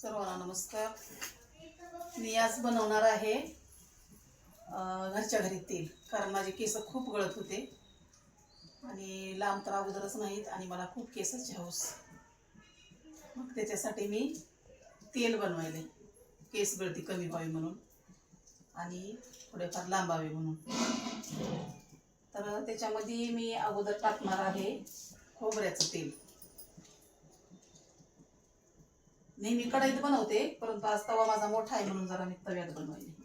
सर्वांना नमस्कार. मी आज बनवणार आहे घरच्या घरी तेल कारण माझे केस खूप गळत होते. आणि लांब तर अगोदरच नाहीत आणि मला खूप केसच हौस. मग त्याच्यासाठी मी तेल बनवायले. केस गळती कमी व्हावी म्हणून आणि थोडेफार लांबावे म्हणून. तर त्याच्यामध्ये मी अगोदर टाकणार आहे खोबऱ्याचं तेल. नेहमी कढईत बनवते परंतु आज तवा माझा मोठा आहे म्हणून जरा मी तव्यात बनवायले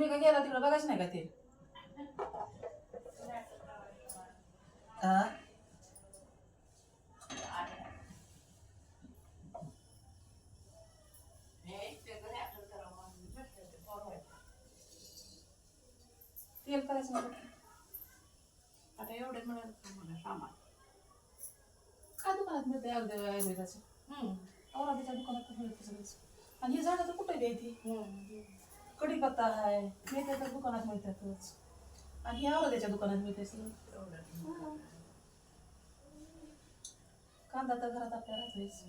तुम्ही का गेला तिकडे बघायच नाही का ते हा? तेल करायचं? आता एवढे मिळेल सामान काय दुकानात मिळते अगदी आयुर्वेदाचं हम्म. औरादीच्या दुकानात पण मिळते सगळंच आणि हे झाडं तर कुठे द्यायची. कढीपत्ता आहे मेथ्या तर दुकानात मिळतातच आणि हे त्याच्या दुकानात मिळते कांदा तर घरात आपल्याला राहतोच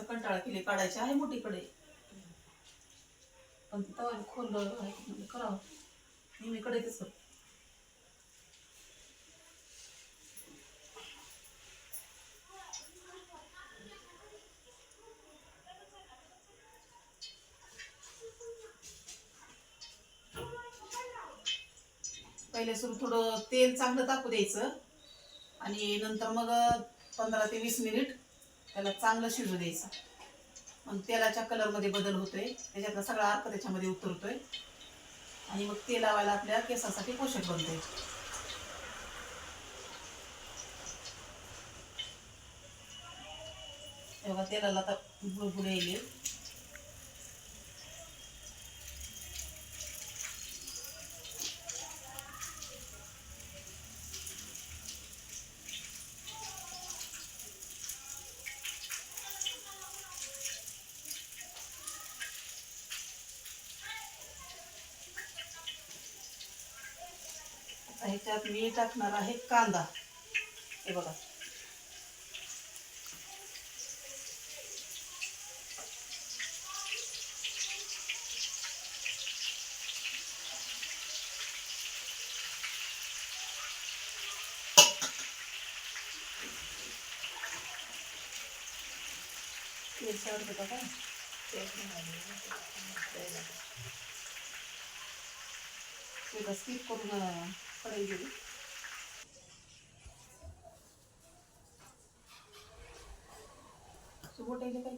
कंटाळा केली काढायची आहे मोठी कढई. पण ती तवा खोल आहे म्हणजे करावं. नेहमी करतो पहिले सुरू थोडं तेल चांगलं टाकू द्यायचं आणि नंतर मग पंधरा ते वीस मिनिट त्याला चांगलं शिजू द्यायचं. मग तेलाच्या कलरमध्ये बदल होतोय. त्याच्यातला सगळा अर्क त्याच्यामध्ये उतरतोय. आणि मग ते लावायला आपल्या केसासाठी पोषक बनतोय. तेव्हा तेलाला आता बुडबुडे येईल. आता ह्याच्यात मी टाकणार आहे कांदा. हे बघा. तेल स्किप करून कढई गेली सुबोटाईला काय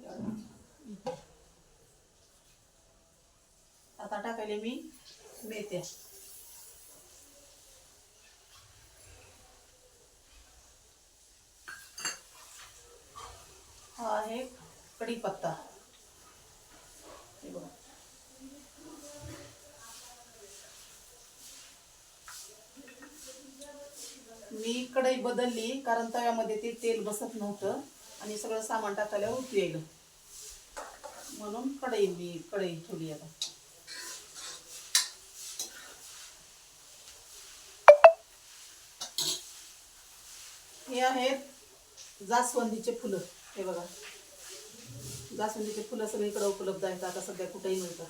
आता टाकायले मी मेथ्या. हा आहे कढीपत्ता. हे बघा. मी कढई बदलली कारण तव्यामध्ये ते तेल बसत नव्हतं आणि सगळं सामान टाकायला उतू येईल म्हणून कढई मी कढई ठेवली आता. हे आहेत जास्वंदीचे फुलं. हे बघा. जास्वंदीचे फुलं सगळीकडे उपलब्ध आहेत. आता सध्या कुठेही मिळतात.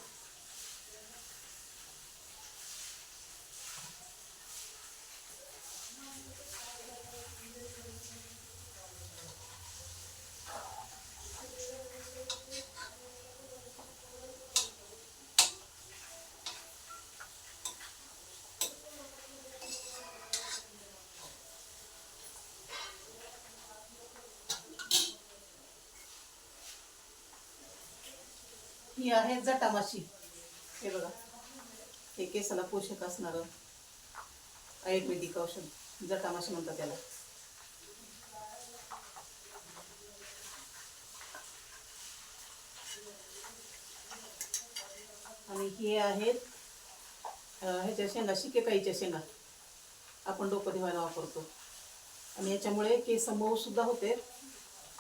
ही आहे जटामाशी. हे बघा. हे केसाला पोषक असणारं आयुर्वेदिक औषध. जटामाशी म्हणतात त्याला. आणि हे आहेत ह्याच्या शेंगा शिकेकाईच्या शेंगा. आपण डोकं धुवायला वापरतो. आणि याच्यामुळे केस मऊ सुद्धा होते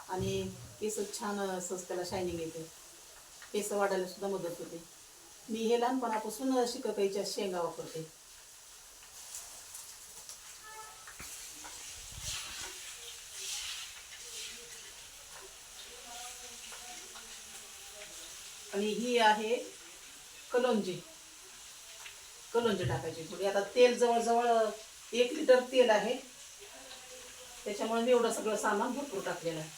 आणि केस छान असं त्याला शायनिंग येते. केस वाढायला सुद्धा मदत होते. मी हे लहानपणापासून शिककाईच्या शेंगा वापरते. आणि ही आहे कलोंजी. कलोंजी टाकायची थोडी. आता तेल जवळजवळ एक लिटर तेल आहे. त्याच्यामुळे मी एवढं सगळं सामान भरपूर टाकलेलं आहे.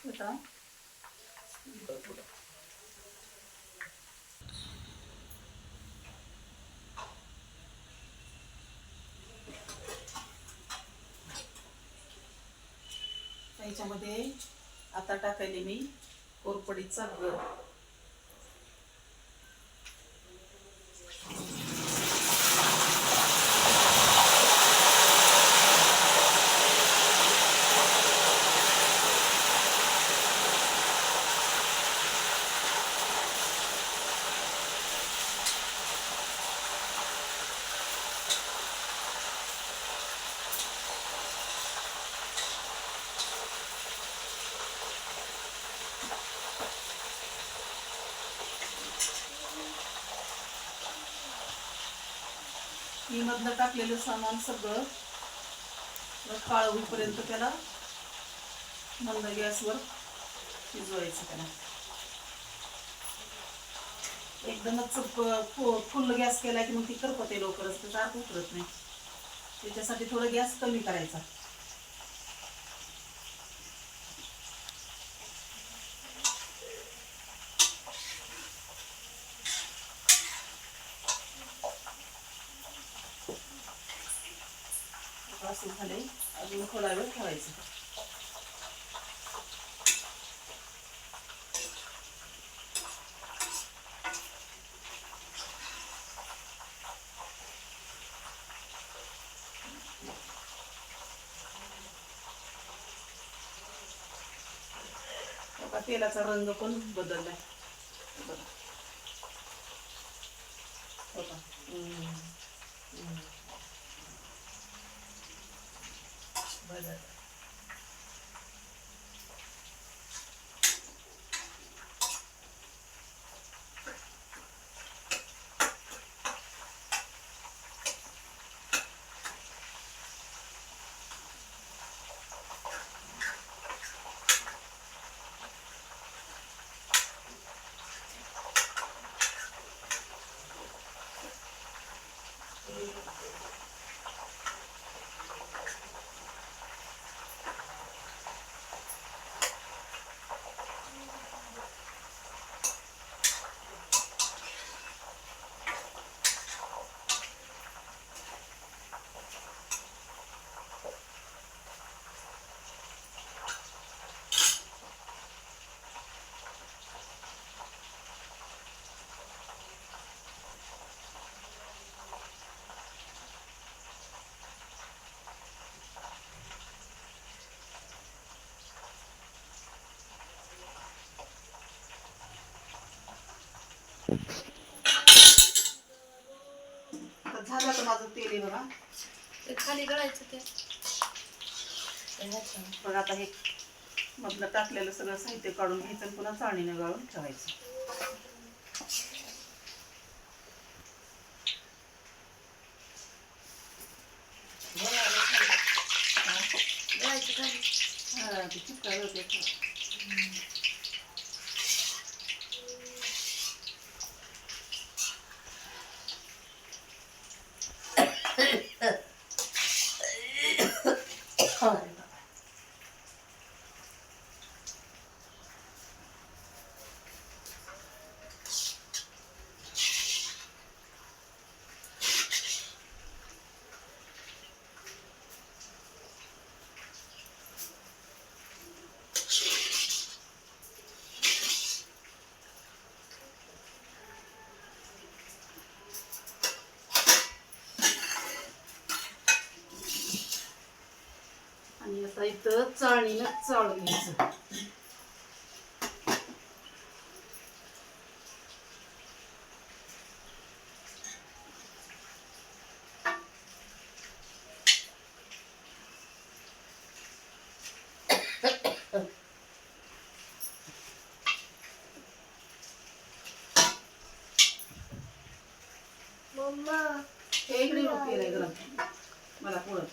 आता याच्यामध्ये आता टाकायले मी कोरपडीचा गर मी मधलं टाकलेलं सामान सगळं काळ होईपर्यंत त्याला मंद गॅसवर शिजवायचं त्याला. एकदमच फुल्ल फुल गॅस केला की मग ती करपते लवकरच त्याचा आत उतरत नाही. त्याच्यासाठी थोडं गॅस कमी करायचा. असं झाले अजून थोडा वेळ ठेवायचं. तेलाचा रंग पण बदललाय. बघा. बघा. हम्म. झालं माझं तेल आहे ते खाली ते. आता हे मधलं टाकलेलं सगळं साहित्य काढून घ्यायचं पुन्हा चाळणीनं गाळून ठेवायचं. इथं चाळणीनं चाळून घ्यायचं हे इकडे येऊन केलंय गरम मला पुढं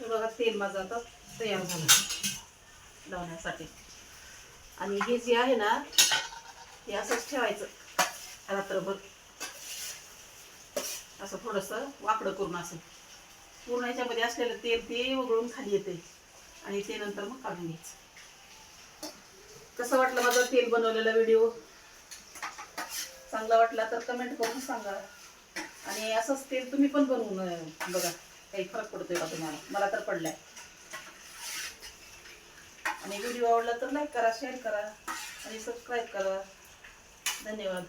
हे बघा तेल माझं आता तयार झालं. लावण्यासाठी. आणि हे जे आहे ना हे असंच ठेवायचं. रात्रभर. असं थोडंसं वाकडं करून असं. पूर्ण याच्यामध्ये असलेलं तेल ते वगळून खाली येते आणि ते नंतर मग काढून घ्यायचं. कसं वाटलं माझा तेल बनवलेला व्हिडिओ चांगला वाटला तर कमेंट करून सांगा. आणि असंच तेल तुम्ही पण बनवून बघा. काही फरक पडतोय का तुम्हाला? मला तर पडलाय. आणि व्हिडिओ आवडला तर लाईक करा शेअर करा आणि सबस्क्राईब करा. धन्यवाद.